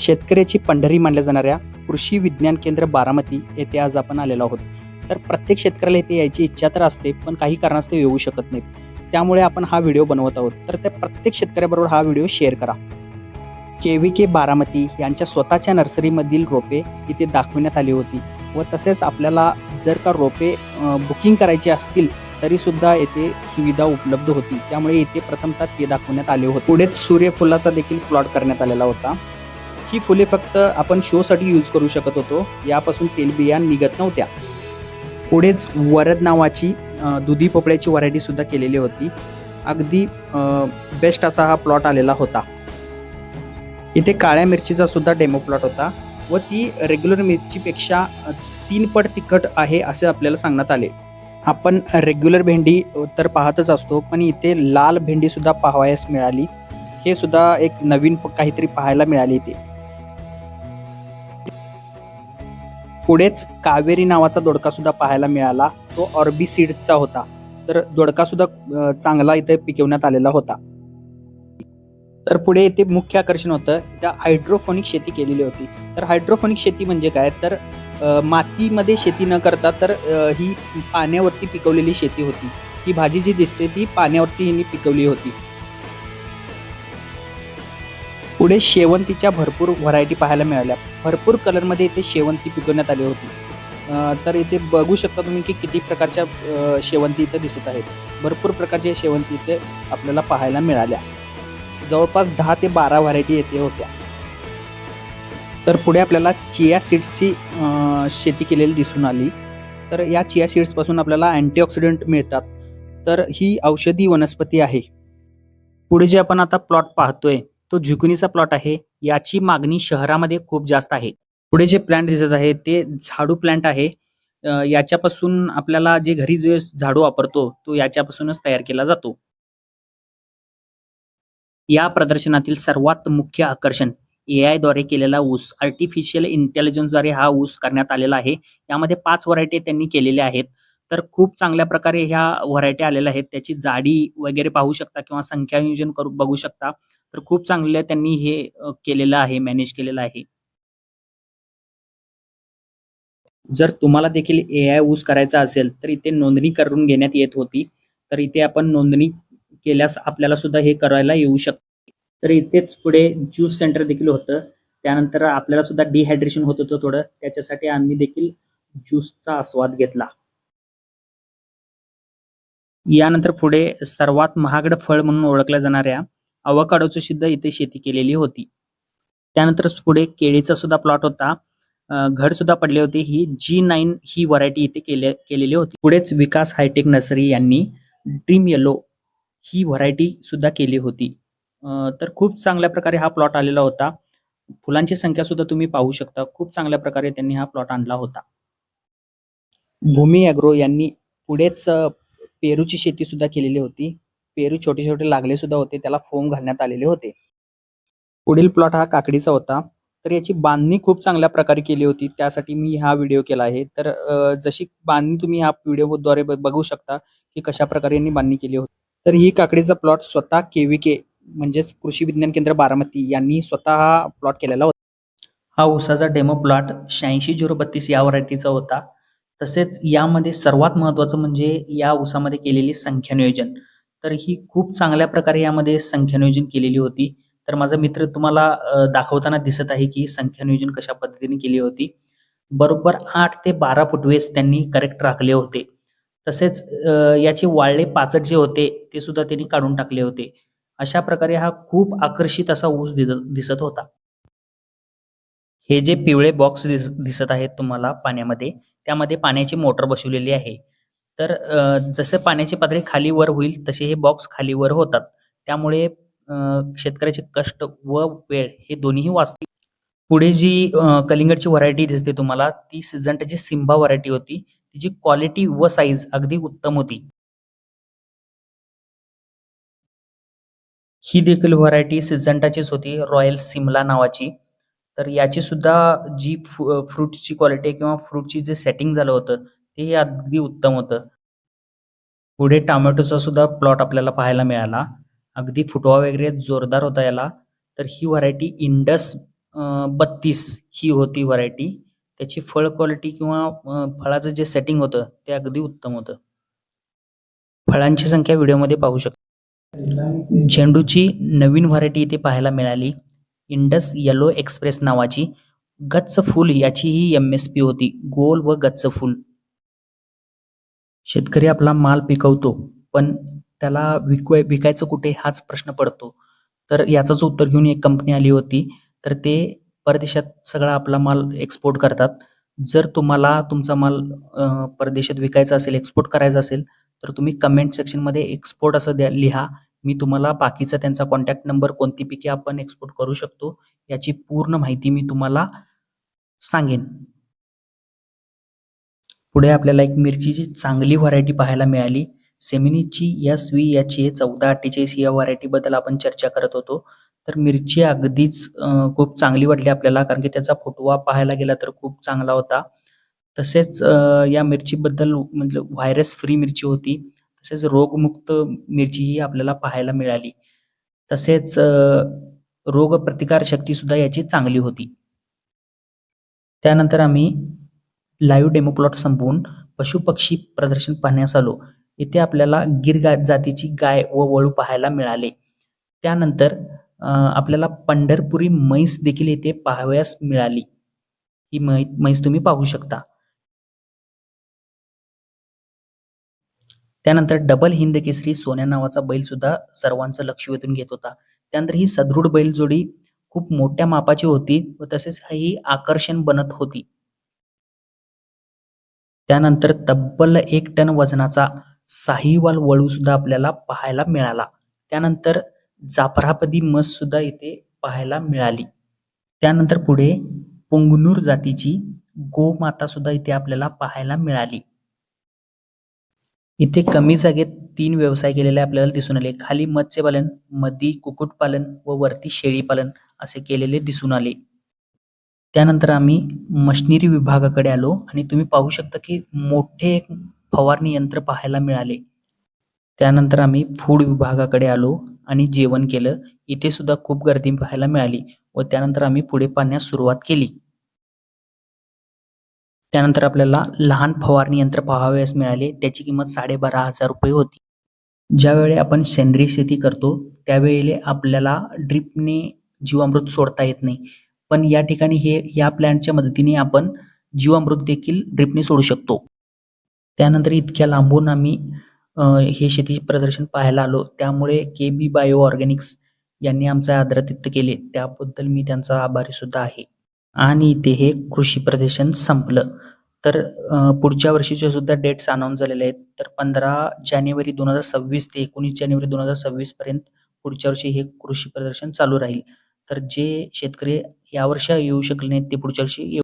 शेतकऱ्याची पंढरी मानल्या जाणाऱ्या कृषी विज्ञान केंद्र बारामती येथे आज आपण आलेलो आहोत. तर प्रत्येक शेतकऱ्याला इथे यायची इच्छा तर असते पण काही कारणास्तव येऊ शकत नाहीत. त्यामुळे आपण हा व्हिडिओ बनवत आहोत. तर त्या प्रत्येक शेतकऱ्याबरोबर हा व्हिडिओ शेअर करा. के व्ही के बारामती यांच्या स्वतःच्या नर्सरीमधील रोपे इथे दाखवण्यात आली होती व तसेच आपल्याला जर का रोपे बुकिंग करायची असतील तरी सुद्धा येथे सुविधा उपलब्ध होती. त्यामुळे येथे प्रथमतः ते दाखवण्यात आले होते. पुढेच सूर्यफुलाचा देखील प्लॉट करण्यात आलेला होता. ही फुले फक्त आपण शोसाठी यूज करू शकत होतो. यापासून तेलबिया निघत नव्हत्या. पुढेच वरद नावाची दुधी पोपळ्याची व्हरायटी सुद्धा केलेली होती. अगदी बेस्ट असा हा प्लॉट आलेला होता. इथे काळ्या मिरचीचा सुद्धा डेमो प्लॉट होता व ती रेग्युलर मिरचीपेक्षा तीन पट तिखट आहे असे आपल्याला सांगण्यात आले. आपण रेग्युलर भेंडी तर पाहतच असतो पण इथे लाल भेंडी सुद्धा पाहावयास मिळाली. हे सुद्धा एक नवीन प- काहीतरी पाहायला मिळाली इथे. पुढेच कावेरी नावाचा दोडका सुद्धा पाहायला मिळाला. तो ऑर्बी सीड्सचा होता. तर दोडका सुद्धा चांगला इथे पिकवण्यात आलेला होता. तर पुढे इथे मुख्य आकर्षण होतं. त्या हायड्रोफोनिक शेती केलेली होती. तर हायड्रोफोनिक शेती म्हणजे काय? तर मातीमध्ये शेती न करता तर ही पाण्यावरती पिकवलेली शेती होती. ही भाजी जी दिसते ती पाण्यावरती हिने पिकवली होती. पुढे शेवंतीच्या भरपूर व्हरायटी पाहायला मिळाल्या. भरपूर कलरमध्ये इथे शेवंती पिकवण्यात आली होती. तर इथे बघू शकता तुम्ही की किती प्रकारच्या शेवंती इथे दिसत आहेत. भरपूर प्रकारच्या शेवंती इथे आपल्याला पाहायला मिळाल्या. जवळपास दहा ते बारा व्हरायटी येथे होत्या. तर पुढे आपल्याला चिया सीड्सची शेती केलेली दिसून आली. तर या चिया सीड्सपासून आपल्याला अँटीऑक्सिडंट मिळतात. तर ही औषधी वनस्पती आहे. पुढे जे आपण आता प्लॉट पाहतोय तो झुकुनीचा प्लॉट आहे. याची मागणी शहरामध्ये खूप जास्त आहे. पुढे जे प्लांट दिसत आहे ते झाडू प्लांट आहे. याच्यापासून आपल्याला जे घरी जे झाडू वापरतो तो याच्यापासूनच तयार केला जातो. या प्रदर्शनातील सर्वात मुख्य आकर्षण ए आयद्वारे केलेला ऊस आर्टिफिशियल इंटेलिजन्सद्वारे हा ऊस करण्यात आलेला आहे. यामध्ये पाच व्हरायटी त्यांनी केलेल्या आहेत. तर खूप चांगल्या प्रकारे ह्या व्हरायटी आलेल्या आहेत. त्याची जाडी वगैरे पाहू शकता किंवा संख्यायोजन करू बघू शकता. तर खूप चांगलं त्यांनी हे केलेलं आहे मॅनेज केलेलं आहे. जर तुम्हाला देखील ए आय ऊस करायचा असेल तर इथे नोंदणी करून घेण्यात येत होती. तर इथे आपण नोंदणी केल्यास आपल्याला सुद्धा हे करायला येऊ शकते तर इथेच पुढे ज्यूस सेंटर देखील होतं. त्यानंतर आपल्याला सुद्धा डिहायड्रेशन होत होतं थोडं. त्याच्यासाठी आम्ही देखील ज्यूसचा आस्वाद घेतला. यानंतर पुढे सर्वात महागड फळ म्हणून ओळखल्या जाणाऱ्या अवकाडोची सुद्धा इथे शेती केलेली होती. त्यानंतर पुढे केळीचा सुद्धा प्लॉट होता. घर घड सुद्धा पडले होते. ही जी नाईन ही व्हरायटी इथे केले केलेली होती. पुढेच विकास हायटेक नर्सरी यांनी ड्रीम येलो ही व्हरायटी सुद्धा केली होती. तर खूप चांगल्या प्रकारे हा प्लॉट आलेला होता. फुलांची संख्या सुद्धा तुम्ही पाहू शकता. खूप चांगल्या प्रकारे त्यांनी हा प्लॉट आणला होता. भूमी अॅग्रो यांनी पुढेच पेरूची शेती सुद्धा केलेली होती. पेरू छोटे छोटे लागले सुद्धा होते त्याला फोम घालण्यात आलेले होते. पुढील प्लॉट हा काकडीचा होता. तर याची बांधणी खूप चांगल्या प्रकारे केली होती. त्यासाठी मी हा व्हिडिओ केला आहे. तर जशी बांधणी तुम्ही ह्या व्हिडिओद्वारे बघू शकता की कशा प्रकारे यांनी बांधणी केली होती. तर ही काकडीचा प्लॉट स्वतः केविके म्हणजेच कृषी विज्ञान केंद्र बारामती यांनी स्वतः हा प्लॉट केलेला होता. हा उसाचा डेमो प्लॉट शहाऐंशी झिरो बत्तीस या व्हरायटीचा होता. तसेच यामध्ये सर्वात महत्वाचं म्हणजे या उसामध्ये केलेली संख्या नियोजन तर ही खूप चांगल्या प्रकारे यामध्ये संख्या नियोजन केलेली होती. तर माझा मित्र तुम्हाला दाखवताना दिसत आहे की संख्या नियोजन कशा पद्धतीने केली होती. बरोबर आठ ते बारा फुटवेज त्यांनी करेक्ट राखले होते. तसेच याचे वाळले पाचट जे होते ते सुद्धा त्यांनी काढून टाकले होते. अशा प्रकारे हा खूप आकर्षित असा ऊस दिसत होता. हे जे पिवळे बॉक्स दिसत आहेत तुम्हाला पाण्यामध्ये त्यामध्ये पाण्याची मोटर बसवलेली आहे. तर जसं पाण्याची पातळी खाली वर होईल तसे हे बॉक्स खाली वर होतात. त्यामुळे शेतकऱ्याचे कष्ट व वेळ हे दोन्हीही वाचतील. पुढे जी कलिंगडची व्हरायटी दिसते तुम्हाला ती सिजंटाची सिम्बा व्हरायटी होती तिची क्वालिटी व साईज अगदी उत्तम होती. ही देखील व्हरायटी सिजंटाचीच होती रॉयल सिमला नावाची. तर याची सुद्धा जी फ्रु- फ्रूटची क्वालिटी किंवा फ्रूटची जे सेटिंग झालं होतं हे अगदी उत्तम होतं. पुढे टोमॅटोचा सुद्धा प्लॉट आपल्याला पाहायला मिळाला. अगदी फुटवा वगैरे जोरदार होता याला. तर ही व्हरायटी इंडस बत्तीस ही होती व्हरायटी. त्याची फळ क्वालिटी किंवा फळाचं जे सेटिंग होतं ते अगदी उत्तम होतं. फळांची संख्या व्हिडिओमध्ये पाहू शकता. झेंडूची नवीन व्हरायटी इथे पाहायला मिळाली. इंडस येलो एक्सप्रेस नावाची. गच्च फूल याची ही एम एस पी होती. गोल व गच्च फूल. शेतकरी आपला माल पिकवतो पण त्याला विक विकायचं कुठे हाच प्रश्न पडतो. तर याचंच उत्तर घेऊन एक कंपनी आली होती. तर ते परदेशात सगळा आपला माल एक्सपोर्ट करतात. जर तुम्हाला तुमचा माल परदेशात विकायचा असेल एक्सपोर्ट करायचा असेल तर तुम्ही कमेंट सेक्शनमध्ये एक्सपोर्ट असं द्या लिहा. मी तुम्हाला बाकीचा त्यांचा कॉन्टॅक्ट नंबर कोणती पिके आपण एक्सपोर्ट करू शकतो याची पूर्ण माहिती मी तुम्हाला सांगेन. पुढे आपल्याला एक मिरचीची चांगली व्हरायटी पाहायला मिळाली. सेमिनीची एस व्ही एच ए चौदा अठ्ठेचाळीस या व्हरायटीबद्दल आपण चर्चा करत होतो. तर मिरची अगदीच खूप चांगली वाटली आपल्याला कारण की त्याचा फुटवा पाहायला गेला तर खूप चांगला होता. तसेच या मिरचीबद्दल म्हणजे व्हायरस फ्री मिरची होती. तसेच रोगमुक्त मिरची ही आपल्याला पाहायला मिळाली. तसेच रोग रोगप्रतिकार शक्ती सुद्धा याची चांगली होती. त्यानंतर आम्ही लाईव्ह डेमो प्लॉट संपवून पशुपक्षी प्रदर्शन पाहण्यास आलो. इथे आपल्याला गिर गा जातीची गाय व वळू पाहायला मिळाले. त्यानंतर अं, आपल्याला पंढरपुरी म्हैस देखील इथे पाहावयास मिळाली. ही म्हैस तुम्ही पाहू शकता. त्यानंतर डबल हिंद केसरी सोन्या नावाचा बैल सुद्धा सर्वांचं लक्ष वेधून घेत होता. त्यानंतर ही सदृढ बैल जोडी खूप मोठ्या मापाची होती व तसेच ही आकर्षण बनत होती. त्यानंतर तब्बल एक टन वजनाचा साहिवाल वळू सुद्धा आपल्याला पाहायला मिळाला. त्यानंतर जाफरापदी मस सुद्धा इथे पाहायला मिळाली. त्यानंतर पुढे पुंगनूर जातीची गोमाता सुद्धा इथे आपल्याला पाहायला मिळाली. इथे कमी जागेत तीन व्यवसाय केलेले आपल्याला दिसून आले. खाली मत्स्यपालन मधी कुक्कुटपालन व वरती शेळीपालन असे केलेले दिसून आले. त्यानंतर आम्ही मशिनरी विभागाकडे आलो आणि तुम्ही पाहू शकता की मोठे एक फवारणी यंत्र पाहायला मिळाले. त्यानंतर आम्ही फूड विभागाकडे आलो आणि जेवण केलं. इथे सुद्धा खूप गर्दी पाहायला मिळाली व त्यानंतर आम्ही पुढे पाहण्यास सुरुवात केली. त्यानंतर आपल्याला लहान फवारणी यंत्र पाहावयास मिळाले. त्याची किंमत साडेबारा हजार रुपये होती. ज्यावेळी आपण सेंद्रिय शेती करतो त्यावेळेला आपल्याला ड्रिपने जीवामृत सोडता येत नाही. पण या ठिकाणी हे या प्लॅनच्या मदतीने आपण जीवामृत देखील ड्रिपने सोडू शकतो. त्यानंतर इतक्या लांबून आम्ही हे शेती प्रदर्शन पाहायला आलो. त्यामुळे के बी बायो ऑर्गॅनिक्स यांनी आमचा आदरातिथ्य केले. त्याबद्दल मी त्यांचा आभारी सुद्धा आहे. आणि इथे हे कृषी प्रदर्शन संपलं. तर पुढच्या वर्षीचे सुद्धा डेट्स अनाऊन्स झालेले आहेत. तर पंधरा जानेवारी दोन हजार सव्वीस ते एकोणीस जानेवारी दोन हजार सव्वीस पर्यंत पुढच्या वर्षी हे कृषी प्रदर्शन चालू राहील. तर जे शेतकरी या वर्षी येऊ शकले नाहीत ते पुढच्या वर्षी येऊ